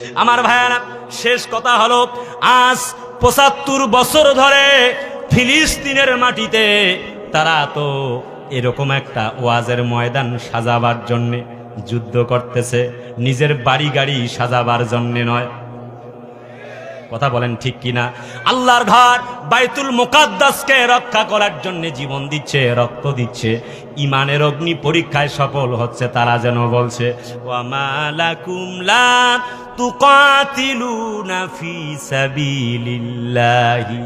আমার ভাইয়ারা, শেষ কথা হলো, আজ পঁচাত্তর বছর ধরে ফিলিস্তিনের মাটিতে তারা তো এরকম একটা ওয়াজের ময়দান সাজাবার জন্যে, যুদ্ধ করতেছে, নিজের বাড়ি গাড়ি সাজাবার জন্যে নয়। কথা বলেন ঠিক কিনা? আল্লাহর ঘর বাইতুল মুকাদ্দাসকে রক্ষা করার জন্য জীবন দিচ্ছে, রক্ত দিচ্ছে। ইমানের অগ্নি পরীক্ষায় সফল হচ্ছে তারা যেন বলছে ওয়ামালাকুম লা তুকাতিলুনা ফি সাবিলিল্লাহি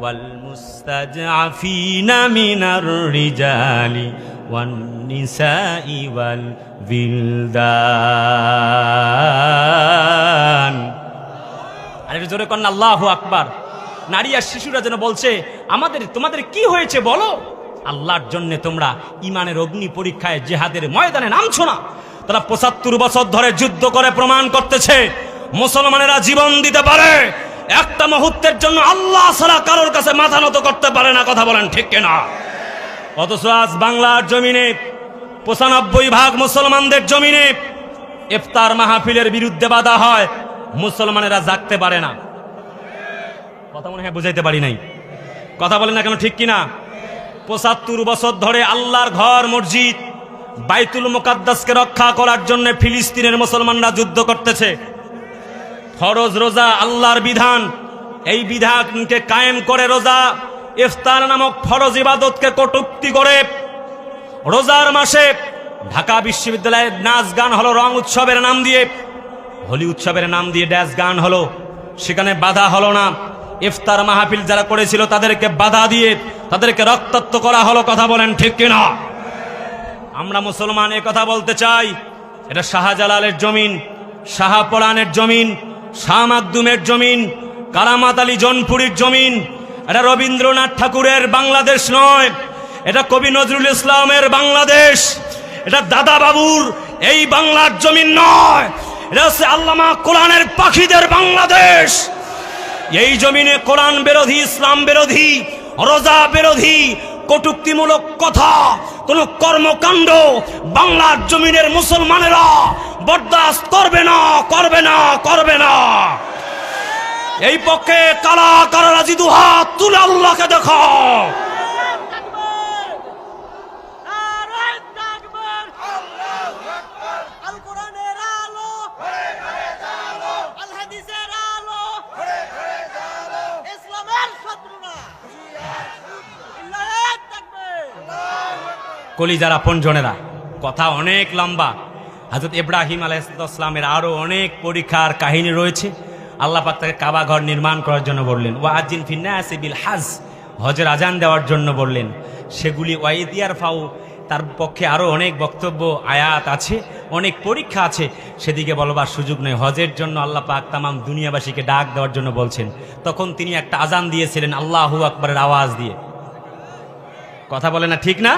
ওয়াল মুস্তাজআফিনা মিনার রিজালি ওয়ান জোরে কন্যা আল্লাহ আকবার। নারী আর শিশুরা যেন বলছে, আমাদের, তোমাদের কি হয়েছে বলো? আল্লাহর জন্য তোমরা ইমানের অগ্নি পরীক্ষায় জেহাদের ময়দানে নামছো না। তারা পঁচাত্তর বছর ধরে যুদ্ধ করে প্রমাণ করতেছে, মুসলমানেরা জীবন দিতে পারে। একটা মুহূর্তের জন্য আল্লাহ ছাড়া কারোর কাছে মাথা নত করতে পারে না, কথা বলেন ঠিক কিনা? অথচ আজ বাংলার জমিনে পঁচানব্বই ভাগ মুসলমানদের জমিনে ইফতার মাহফিলের বিরুদ্ধে বাধা হয়। মুসলমানেরা জাগতে পারে না। কথা মনে হয় বুঝাইতে পারি নাই। কথা বলেন না কেন, ঠিক কিনা? পঁচাত্তর বছর ধরে আল্লাহর ঘর, মসজিদ, বাইতুল মোকাদ্দাসকে রক্ষা করার জন্য ফিলিস্তিনের মুসলমানরা যুদ্ধ করতেছে। ফরজ রোজা আল্লাহর বিধান। এই বিধানকে কায়েম করে রোজা, ইফতার নামক ফরজ ইবাদতকে কটুক্তি করে রোজার মাসে ঢাকা বিশ্ববিদ্যালয়ের নাচ গান হলো রং উৎসবের নাম দিয়ে হোলি উৎসবের নাম দিয়ে ড্যাস গান হলো। সেখানে বাধা হলো না। ইফতার মাহফিল যারা করেছিল তাদেরকে বাধা দিয়ে তাদেরকে রক্তাক্ত করা হলো কথা বলেন ঠিক কিনা? আমরা মুসলমান এ কথা বলতে চাই। এটা শাহজালালের জমিন, শাহপরানের জমিন, শাহ মাকদুমের জমিন, কারামাত আলী জনপুরীর জমিন। এটা রবীন্দ্রনাথ ঠাকুরের বাংলাদেশ নয়। এটা কবি নজরুল ইসলামের বাংলাদেশ। এটা দাদা বাবুর এই বাংলার জমিন নয়। হচ্ছে আল্লামা কোরআনের পাখিদের বাংলাদেশ। এই জমিনে কোরআন বিরোধী, ইসলাম বিরোধী, রোজা বিরোধী, কটুক্তিমূলক কথা, কোন কর্মকাণ্ড বাংলার জমিনের মুসলমানেরা বরদাস্ত করবে না করবে না করবে না। এই পক্ষে কালা কারা রাজি দুহাত তুলে আল্লাহকে দেখো নারায় তাকবীর আল কোরআনের আলো আল হাদিসের আলো ইসলামের শত্রুরা নারায় তাকবীর কলিজার আপনজনেরা কথা অনেক লম্বা। হজরত ইব্রাহিম আলাইসালামের আরও অনেক পরীক্ষার কাহিনী রয়েছে। আল্লাহ পাক তাকে কাবা ঘর নির্মাণ করার জন্য বললেন, ওয়া আজিন ফিন্নাসি বিল হাজ হজের আজান দেওয়ার জন্য বললেন। সেগুলি ওয়াইদিয়ার ফাউ তার পক্ষে আরও অনেক বক্তব্য, আয়াত আছে, অনেক পরীক্ষা আছে। সেদিকে বলবার সুযোগ নেই। হজের জন্য আল্লাহ পাক তামাম দুনিয়াবাসীকে ডাক দেওয়ার জন্য বলছেন। তখন তিনি একটা আজান দিয়েছিলেন আল্লাহু আকবরের আওয়াজ দিয়ে। কথা বলে না ঠিক না?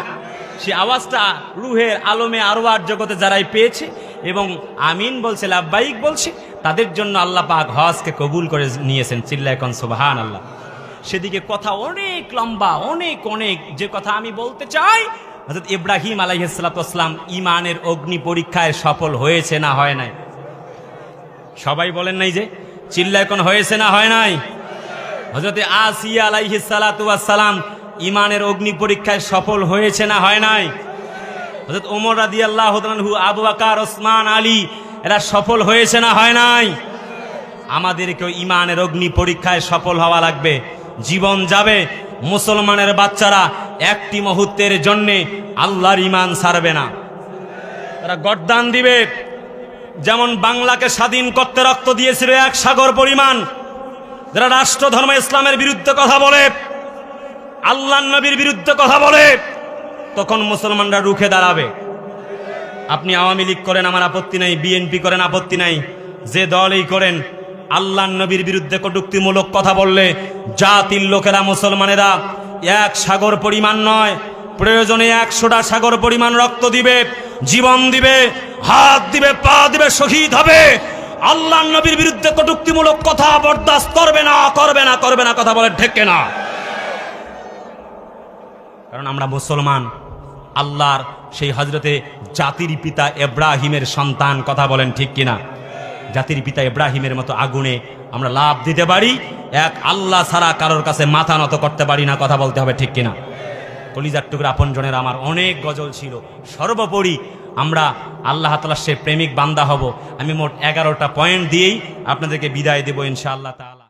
সে আওয়াজটা রুহের আলমে আরোয়ার জগতে যারাই পেয়েছে এবং আমিন বলছে লাব্বাইক বলছে, তাদের জন্য আল্লাহ পাক হজকে কবুল করে নিয়েছেন। চিল্লায়কন সুবাহান আল্লাহ সেদিকে কথা অনেক লম্বা, অনেক অনেক। যে কথা আমি বলতে চাই হজরত ইব্রাহিম আলাইসালাম ইমানের অগ্নি পরীক্ষায় সফল হয়েছে না হয় নাই? সবাই বলেন নাই যে চিল্লায়কন হয়েছে না হয় নাই? হজরতে আসিয়া আলাইহিস সালাম ইমানের অগ্নি পরীক্ষায় সফল হয়েছে না হয় নাই? হজরত ওমর রাদি আল্লাহ আবু আকার ওসমান, আলী, এরা সফল হয়েছে না হয় নাই? আমাদেরকেও ইমানের অগ্নি পরীক্ষায় সফল হওয়া লাগবে। জীবন যাবে মুসলমানের বাচ্চারা একটি মুহূর্তের জন্যে আল্লাহর ইমান ছাড়বে না। তারা গড্দান দিবে। যেমন বাংলাকে স্বাধীন করতে রক্ত দিয়েছিল এক সাগর পরিমাণ, যারা রাষ্ট্র ধর্ম ইসলামের বিরুদ্ধে কথা বলে আল্লাহ নবীর বিরুদ্ধে কথা বলে, তখন মুসলমানরা রুখে দাঁড়াবে। আপনি আওয়ামী লীগ করেন, আমার আপত্তি নাই, বিএনপি করেন, আপত্তি নাই। যে দলই করেন আল্লাহ নবীর বিরুদ্ধে কটুক্তিমূলক কথা বললে, জাতির লোকেরা, মুসলমানেরা, এক সাগর পরিমাণ নয়, প্রয়োজনে একশোটা সাগর পরিমাণ রক্ত দিবে, জীবন দিবে, হাত দিবে, পা দিবে, শহীদ হবে। আল্লাহ নবীর বিরুদ্ধে কটুক্তিমূলক কথা বরদাস্ত করবে না করবে না করবে না, কথা বলে ঠেকে না। কারণ আমরা মুসলমান। আল্লাহর সেই হজরতে জাতির পিতা এব্রাহিমের সন্তান, কথা বলেন ঠিক কিনা? জাতির পিতা এব্রাহিমের মতো আগুনে আমরা লাভ দিতে পারি, এক আল্লাহ ছাড়া কারোর কাছে মাথা নত করতে পারি না, কথা বলতে হবে ঠিক কিনা? কলিজার টুকরা আপনজনের আমার অনেক গজল ছিল। সর্বোপরি আমরা আল্লাহ তালার সে প্রেমিক বান্দা হব। আমি মোট এগারোটা পয়েন্ট দিয়েই আপনাদেরকে বিদায় দেবো ইনশাআল্লাহ তাআলা।